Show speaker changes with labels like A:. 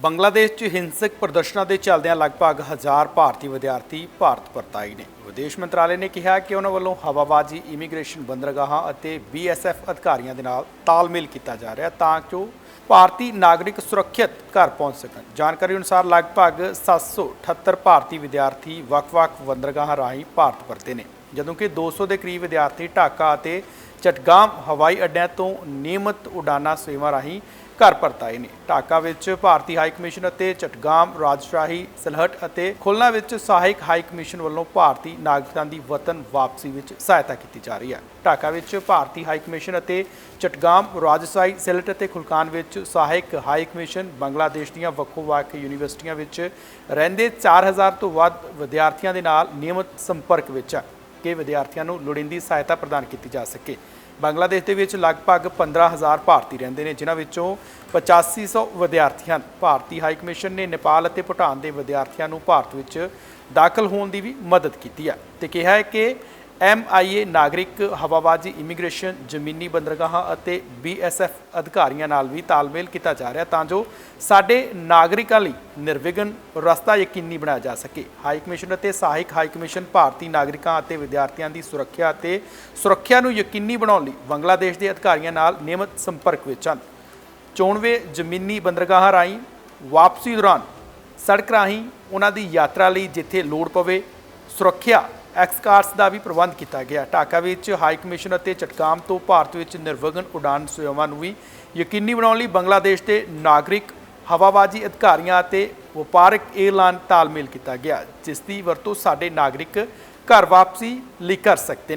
A: ਬੰਗਲਾਦੇਸ਼ 'ਚ ਹਿੰਸਕ ਪ੍ਰਦਰਸ਼ਨਾਂ ਦੇ ਚੱਲਦਿਆਂ ਲਗਭਗ ਹਜ਼ਾਰ ਭਾਰਤੀ ਵਿਦਿਆਰਥੀ ਭਾਰਤ ਪਰਤ ਆਏ ਨੇ। ਵਿਦੇਸ਼ ਮੰਤਰਾਲੇ ਨੇ ਕਿਹਾ ਕਿ ਉਹਨਾਂ ਵੱਲੋਂ ਹਵਾਬਾਜ਼ੀ, ਇਮੀਗ੍ਰੇਸ਼ਨ ਬੰਦਰਗਾਹਾਂ ਅਤੇ ਬੀਐਸਐਫ ਅਧਿਕਾਰੀਆਂ ਦੇ ਨਾਲ ਤਾਲਮੇਲ ਕੀਤਾ ਜਾ ਰਿਹਾ ਤਾਂ ਕਿ ਭਾਰਤੀ ਨਾਗਰਿਕ ਸੁਰੱਖਿਅਤ ਘਰ ਪਹੁੰਚ ਸਕਣ। ਜਾਣਕਾਰੀ ਅਨੁਸਾਰ ਲਗਭਗ 778 ਭਾਰਤੀ ਵਿਦਿਆਰਥੀ ਵੱਖ-ਵੱਖ ਬੰਦਰਗਾਹਾਂ ਰਾਹੀਂ ਭਾਰਤ ਪਰਤੇ ਨੇ ਜਦੋਂ ਕਿ 200 ਦੇ ਕਰੀਬ ਵਿਦਿਆਰਥੀ ਢਾਕਾ ਅਤੇ ਚਟਗਾਮ ਹਵਾਈ ਅੱਡਿਆਂ ਤੋਂ ਨਿਯਮਤ ਉਡਾਨਾਂ ਸੇਵਾ ਰਾਹੀਂ ਘਰ ਪਰਤਾਏ ਨੇ। ਢਾਕਾ ਵਿੱਚ ਭਾਰਤੀ ਹਾਈ ਕਮਿਸ਼ਨ ਅਤੇ ਚਟਗਾਮ ਰਾਜਸ਼ਾਹੀ ਸਲਹਟ ਅਤੇ ਖੁਲਨਾ ਵਿੱਚ ਸਹਾਇਕ ਹਾਈ ਕਮਿਸ਼ਨ ਵੱਲੋਂ ਭਾਰਤੀ ਨਾਗਰਿਕਾਂ ਦੀ ਵਤਨ ਵਾਪਸੀ ਵਿੱਚ ਸਹਾਇਤਾ ਕੀਤੀ ਜਾ ਰਹੀ ਹੈ। ਢਾਕਾ ਵਿੱਚ ਭਾਰਤੀ ਹਾਈ ਕਮਿਸ਼ਨ ਅਤੇ ਚਟਗਾਮ ਰਾਜਸ਼ਾਹੀ ਸਲਹਟ ਅਤੇ ਖੁਲਕਾਨ ਵਿੱਚ ਸਹਾਇਕ ਹਾਈ ਕਮਿਸ਼ਨ ਬੰਗਲਾਦੇਸ਼ ਦੀਆਂ ਵੱਖੋ-ਵੱਖ ਯੂਨੀਵਰਸਿਟੀਆਂ ਵਿੱਚ ਰਹਿੰਦੇ 4000 ਤੋਂ ਵੱਧ ਵਿਦਿਆਰਥੀਆਂ ਦੇ ਨਾਲ ਨਿਯਮਤ ਸੰਪਰਕ ਵਿੱਚ ਹੈ। ਕਿ ਵਿਦਿਆਰਥੀਆਂ ਨੂੰ ਲੋੜੀਂਦੀ ਸਹਾਇਤਾ ਪ੍ਰਦਾਨ ਕੀਤੀ ਜਾ ਸਕੇ। ਬੰਗਲਾਦੇਸ਼ ਦੇ ਵਿੱਚ ਲਗਭਗ 15000 ਭਾਰਤੀ ਰਹਿੰਦੇ ਨੇ, ਜਿਨ੍ਹਾਂ ਵਿੱਚੋਂ 8500 ਵਿਦਿਆਰਥੀ ਹਨ। ਭਾਰਤੀ ਹਾਈ ਕਮਿਸ਼ਨ ਨੇ ਨੇਪਾਲ ਅਤੇ ਭੂਟਾਨ ਦੇ ਵਿਦਿਆਰਥੀਆਂ ਨੂੰ ਭਾਰਤ ਵਿੱਚ ਦਾਖਲ ਹੋਣ ਦੀ ਵੀ ਮਦਦ ਕੀਤੀ ਹੈ ਤੇ ਕਿਹਾ ਹੈ ਕਿ ਐਮਆਈਏ ਨਾਗਰਿਕ ਹਵਾਬਾਜ਼ੀ ਇਮੀਗ੍ਰੇਸ਼ਨ ਜ਼ਮੀਨੀ ਬੰਦਰਗਾਹਾਂ ਅਤੇ ਬੀਐਸਐਫ ਅਧਿਕਾਰੀਆਂ ਨਾਲ ਵੀ ਤਾਲਮੇਲ ਕੀਤਾ ਜਾ ਰਿਹਾ ਤਾਂ ਜੋ ਸਾਡੇ ਨਾਗਰਿਕਾਂ ਲਈ ਨਿਰਵਿਘਨ ਰਸਤਾ ਯਕੀਨੀ ਬਣਾਇਆ ਜਾ ਸਕੇ। ਹਾਈ ਕਮਿਸ਼ਨ ਅਤੇ ਸਹਾਇਕ ਹਾਈ ਕਮਿਸ਼ਨ ਭਾਰਤੀ ਨਾਗਰਿਕਾਂ ਅਤੇ ਵਿਦਿਆਰਥੀਆਂ ਦੀ ਸੁਰੱਖਿਆ ਅਤੇ ਸੁਰੱਖਿਆ ਨੂੰ ਯਕੀਨੀ ਬਣਾਉਣ ਲਈ ਬੰਗਲਾਦੇਸ਼ ਦੇ ਅਧਿਕਾਰੀਆਂ ਨਾਲ ਨਿਯਮਤ ਸੰਪਰਕ ਵਿੱਚ ਹਨ। ਚੋਣਵੇਂ ਜ਼ਮੀਨੀ ਬੰਦਰਗਾਹਾਂ ਰਾਹੀਂ ਵਾਪਸੀ ਦੌਰਾਨ ਸੜਕ ਰਾਹੀਂ ਉਹਨਾਂ ਦੀ ਯਾਤਰਾ ਲਈ ਜਿੱਥੇ ਲੋੜ ਪਵੇ, ਸੁਰੱਖਿਆ ਐਕਸਕਾਰਸ ਦਾ ਵੀ ਪ੍ਰਬੰਧ ਕੀਤਾ ਗਿਆ। ਢਾਕਾ ਵਿੱਚ ਹਾਈ ਕਮਿਸ਼ਨ ਅਤੇ ਚਟਕਾਮ ਤੋਂ ਭਾਰਤ ਵਿੱਚ ਨਿਰਵਿਘਨ ਉਡਾਨ ਸੇਵਾਵਾਂ ਨੂੰ ਵੀ ਯਕੀਨੀ ਬਣਾਉਣ ਲਈ ਬੰਗਲਾਦੇਸ਼ ਦੇ ਨਾਗਰਿਕ ਹਵਾਬਾਜ਼ੀ ਅਧਿਕਾਰੀਆਂ ਅਤੇ ਵਪਾਰਕ ਏਅਰਲਾਈਨ ਤਾਲਮੇਲ ਕੀਤਾ ਗਿਆ, ਜਿਸ ਦੀ ਵਰਤੋਂ ਸਾਡੇ ਨਾਗਰਿਕ ਘਰ ਵਾਪਸੀ ਲਈ ਕਰ ਸਕਦੇ ਨੇ।